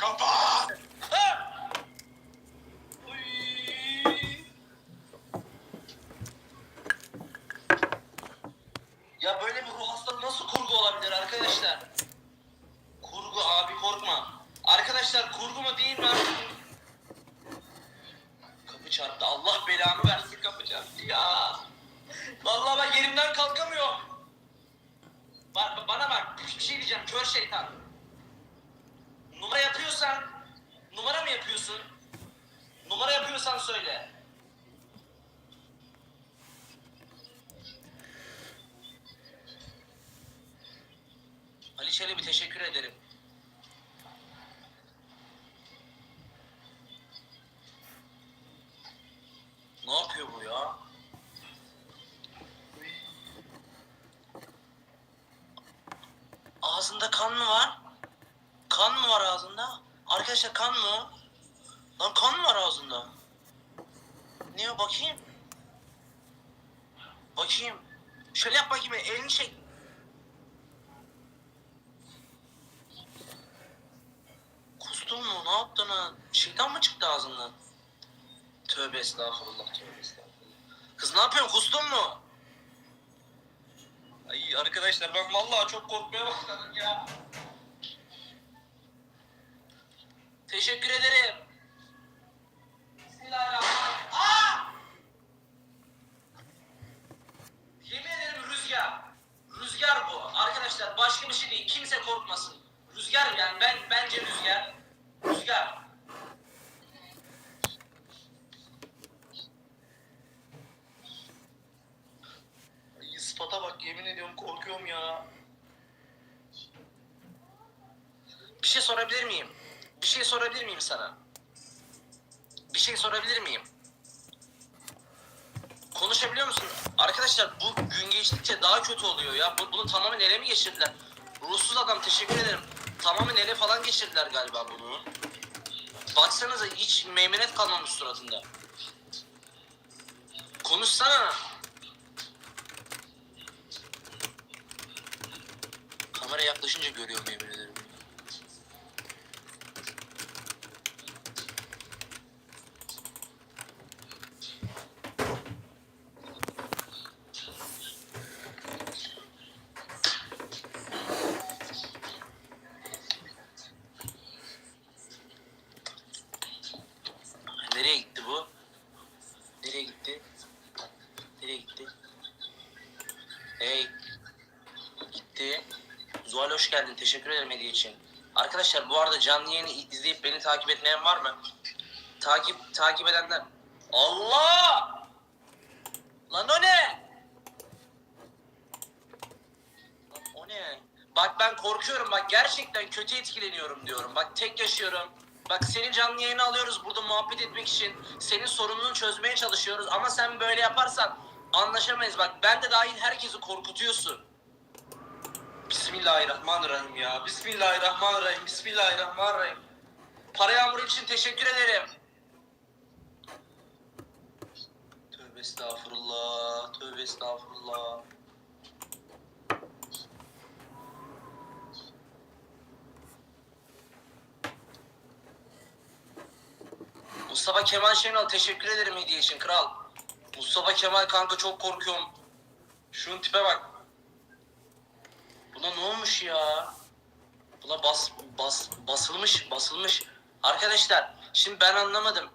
Kapa! Ha! Uy! Ya böyle bir ruh hastalığı nasıl kurgu olabilir arkadaşlar? Kurgu abi korkma. Arkadaşlar kurgu mu değil mi? Kapı çarptı. Allah belamı versin kapı çarptı ya. Vallahi ben yerimden kalkamıyorum. Ba- bana bak bir şey diyeceğim kör şeytan. Numara yapıyorsan numara mı yapıyorsun? Numara yapıyorsan söyle. Ali Çelebi teşekkür ederim. Ne yapıyor bu ya? Ağzında kan mı var? Kan mı var ağzında? Arkadaşlar kan mı o? Lan kan mı var ağzında? Ne o bakayım? Bakayım. Şöyle yap bakayım elini çek. Kustun mu? Ne yaptın ha? Şeytan mı çıktı ağzından? Tövbe estağfurullah, tövbe estağfurullah. Kız ne yapıyorsun? Kustun mu? Ay arkadaşlar ben vallahi çok korkmaya başladım ya. Teşekkür ederim. Bismillahirrahmanirrahim. Aa! Yemin ederim rüzgar. Rüzgar bu. Arkadaşlar başka bir şey değil. Kimse korkmasın. Rüzgar yani ben bence rüzgar. Rüzgar. Ay, sıfata bak yemin ediyorum korkuyorum ya. Bir şey sorabilir miyim? Bir şey sorabilir miyim sana? Bir şey sorabilir miyim? Konuşabiliyor musun? Arkadaşlar bu gün geçtikçe daha kötü oluyor ya. Bu- Bunu tamamen ele mi geçirdiler? Ruhsuz adam teşekkür ederim. Tamamen ele falan geçirdiler galiba bunu. Baksanıza hiç meymenet kalmamış suratında. Konuşsana. Kamera yaklaşınca görüyorum yemin ederim. Nereye gitti bu? Nereye gitti? Nereye gitti? Hey. Gitti. Zuhal hoş geldin. Teşekkür ederim hediye için. Arkadaşlar bu arada canlı yayını izleyip beni takip etmeyen var mı? Takip takip edenler. Allah! Lan o ne? Lan o ne? Bak ben korkuyorum bak gerçekten kötü etkileniyorum diyorum. Bak tek yaşıyorum. Bak senin canlı yayını alıyoruz burada muhabbet etmek için. Senin sorununu çözmeye çalışıyoruz ama sen böyle yaparsan anlaşamayız. Bak ben de dahil herkesi korkutuyorsun. Bismillahirrahmanirrahim ya. Bismillahirrahmanirrahim. Bismillahirrahmanirrahim. Para yağmuru için teşekkür ederim. Tövbe estağfurullah. Tövbe estağfurullah. Mustafa Kemal Şenol teşekkür ederim hediye için kral. Mustafa Kemal kanka çok korkuyorum. Şunun tipe bak. Buna ne olmuş ya? Buna bas bas basılmış basılmış. Arkadaşlar şimdi ben anlamadım.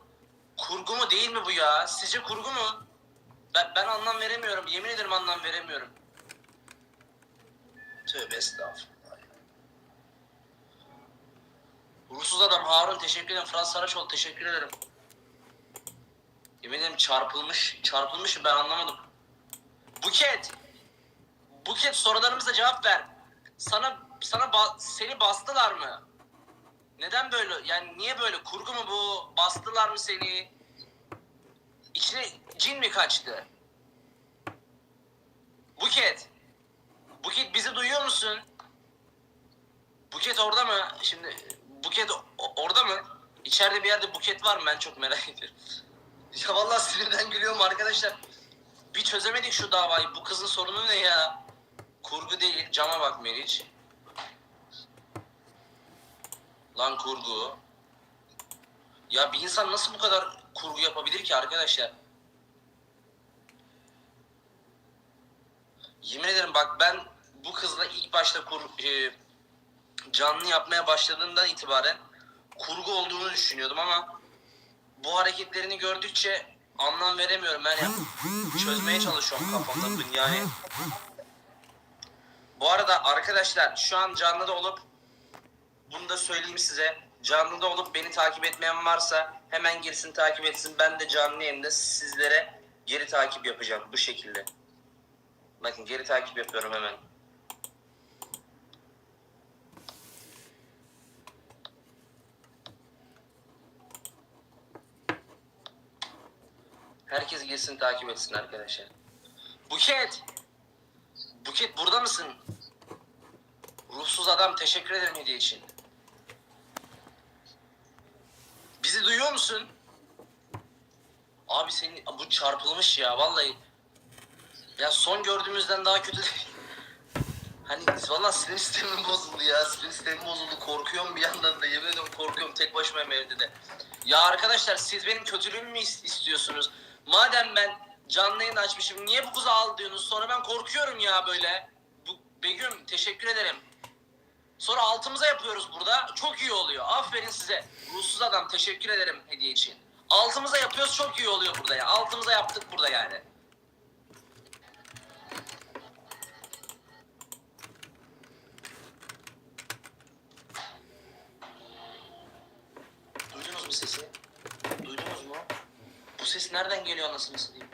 Kurgu mu değil mi bu ya? Sizce kurgu mu? Ben, ben anlam veremiyorum. Yemin ederim anlam veremiyorum. Tövbe estağfurullah. Ruhsuz adam Harun teşekkür ederim. Fransız Saraçoğlu teşekkür ederim. Yemin ederim çarpılmış. Çarpılmış ben anlamadım. Buket. Buket sorularımıza cevap ver. Sana sana ba- seni bastılar mı? Neden böyle? Yani niye böyle? Kurgu mu bu? Bastılar mı seni? İçine cin mi kaçtı? Buket. Buket bizi duyuyor musun? Buket orada mı? Şimdi Buket orada mı? İçeride bir yerde Buket var mı? Ben çok merak ediyorum. Ya vallahi sinirden gülüyorum arkadaşlar. Bir çözemedik şu davayı. Bu kızın sorunu ne ya? Kurgu değil. Cama bak Meriç. Lan kurgu. Ya bir insan nasıl bu kadar kurgu yapabilir ki arkadaşlar? Yemin ederim bak ben bu kızla ilk başta kur, e, canlı yapmaya başladığımdan itibaren kurgu olduğunu düşünüyordum ama bu hareketlerini gördükçe anlam veremiyorum. Ben ya, çözmeye çalışıyorum kafamda yani. Bu arada arkadaşlar şu an canlıda olup bunu da söyleyeyim size. Canlıda olup beni takip etmeyen varsa hemen girsin takip etsin. Ben de canlı yayında sizlere geri takip yapacağım bu şekilde. Bakın geri takip yapıyorum hemen. Herkes girsin takip etsin arkadaşlar. Buket! Buket burada mısın? Ruhsuz adam teşekkür ederim hediye için. Bizi duyuyor musun? Abi senin bu çarpılmış ya vallahi. Ya son gördüğümüzden daha kötü. Hani valla sinir sistemim bozuldu ya. Sinir sistemim bozuldu. Korkuyorum bir yandan da. Yemin ediyorum korkuyorum tek başıma evde de. Ya arkadaşlar siz benim kötülüğümü mü is- istiyorsunuz? Madem ben canlı yayın açmışım niye bu kızı al? Sonra ben korkuyorum ya böyle. Bu, Begüm teşekkür ederim. Sonra altımıza yapıyoruz burada. Çok iyi oluyor. Aferin size. Ruhsuz adam teşekkür ederim hediye için. Altımıza yapıyoruz çok iyi oluyor burada ya. Altımıza yaptık burada yani. Duydunuz mu sesi? Duydunuz mu? Bu ses nereden geliyor anasını satayım?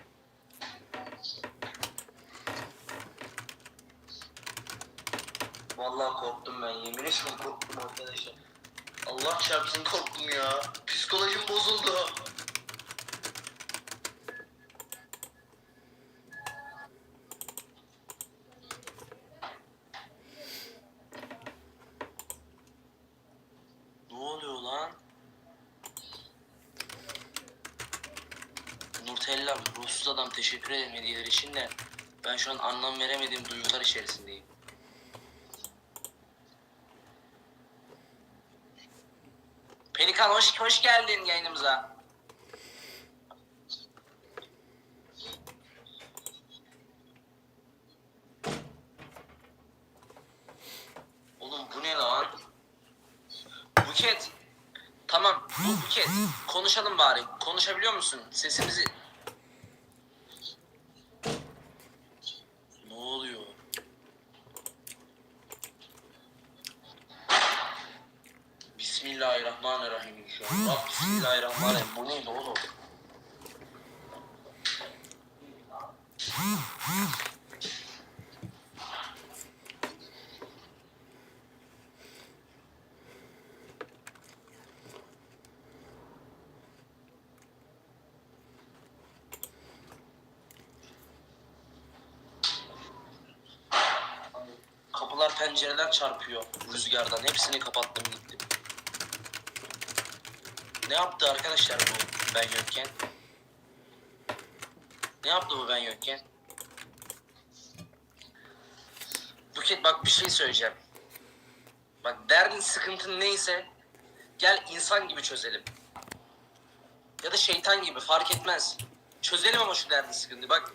Vallahi korktum ben. Yemin ederim korktum arkadaşlar. Allah çarpsın korktum ya. Psikolojim bozuldu. Ne oluyor lan? Nurtella ruhsuz adam teşekkür ederim için de ben şu an anlam veremediğim duygular içerisindeyim. Pelikan hoş hoş geldin yayınımıza. Oğlum bu ne lan? Buket. Tamam bu Buket. Konuşalım bari. Konuşabiliyor musun? Sesimizi... Ne oluyor? Bismillahirrahmanirrahim şu an. Bak Bismillahirrahmanirrahim. Bu neydi oğlum? Kapılar pencereler çarpıyor rüzgardan. Hepsini kapattım gittim. Ne yaptı arkadaşlar bu ben yokken? Ne yaptı bu ben yokken? Buket bak bir şey söyleyeceğim. Bak derdin sıkıntın neyse gel insan gibi çözelim. Ya da şeytan gibi fark etmez. Çözelim ama şu derdin sıkıntıyı bak.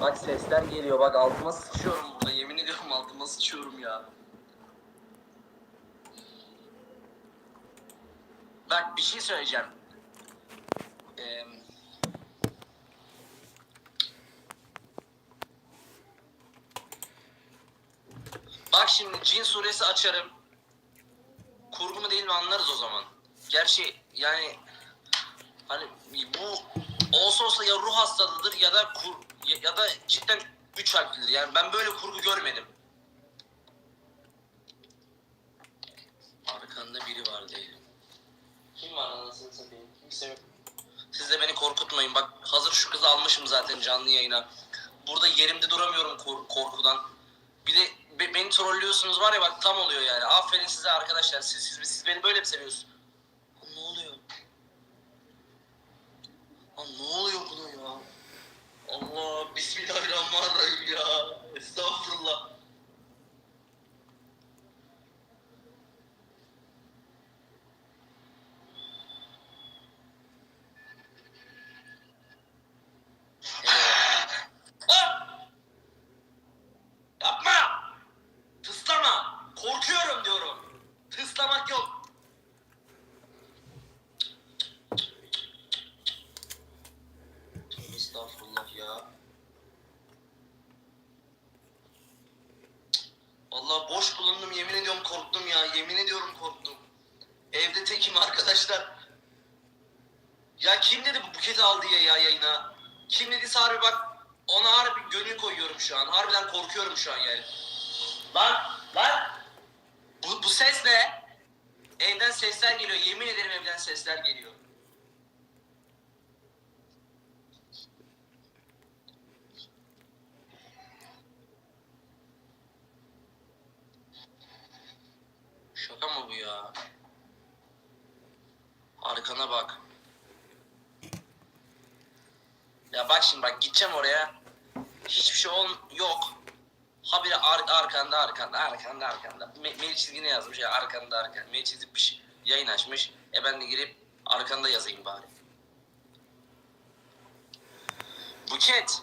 Bak sesler geliyor bak altıma sıçıyorum burada yemin ediyorum altıma sıçıyorum ya. Bak bir şey söyleyeceğim. Ee, bak şimdi cin suresi açarım. Kurgu mu değil mi anlarız o zaman. Gerçi yani hani bu olsa olsa ya ruh hastalığıdır ya da kur, ya, ya da cidden üç harflidir. Yani ben böyle kurgu görmedim. Arkanda biri var diye. Kim var anasını satayım? Kimse yok. Siz de beni korkutmayın. Bak hazır şu kızı almışım zaten canlı yayına. Burada yerimde duramıyorum kor- korkudan. Bir de be- beni trollüyorsunuz var ya bak tam oluyor yani. Aferin size arkadaşlar. Siz, siz, siz beni böyle mi seviyorsunuz? Lan ne oluyor? Lan ne oluyor buna ya? Allah bismillahirrahmanirrahim ya. Estağfurullah. ya. Vallahi boş bulundum yemin ediyorum korktum ya. Yemin ediyorum korktum. Evde tekim arkadaşlar. Ya kim dedi bu buketi al diye ya yayına? Kim dediyse harbi bak ona harbi gönül koyuyorum şu an. Harbiden korkuyorum şu an yani. Lan lan bu, bu ses ne? Evden sesler geliyor. Yemin ederim evden sesler geliyor. Şaka mı bu ya? Arkana bak. Ya bak şimdi bak gideceğim oraya. Hiçbir şey ol yok. Habire ar arkanda arkanda arkanda arkanda. Me- mail çizgine yazmış ya arkanda arkanda. Mail çizmiş yayın açmış. E ben de girip arkanda yazayım bari. Buket.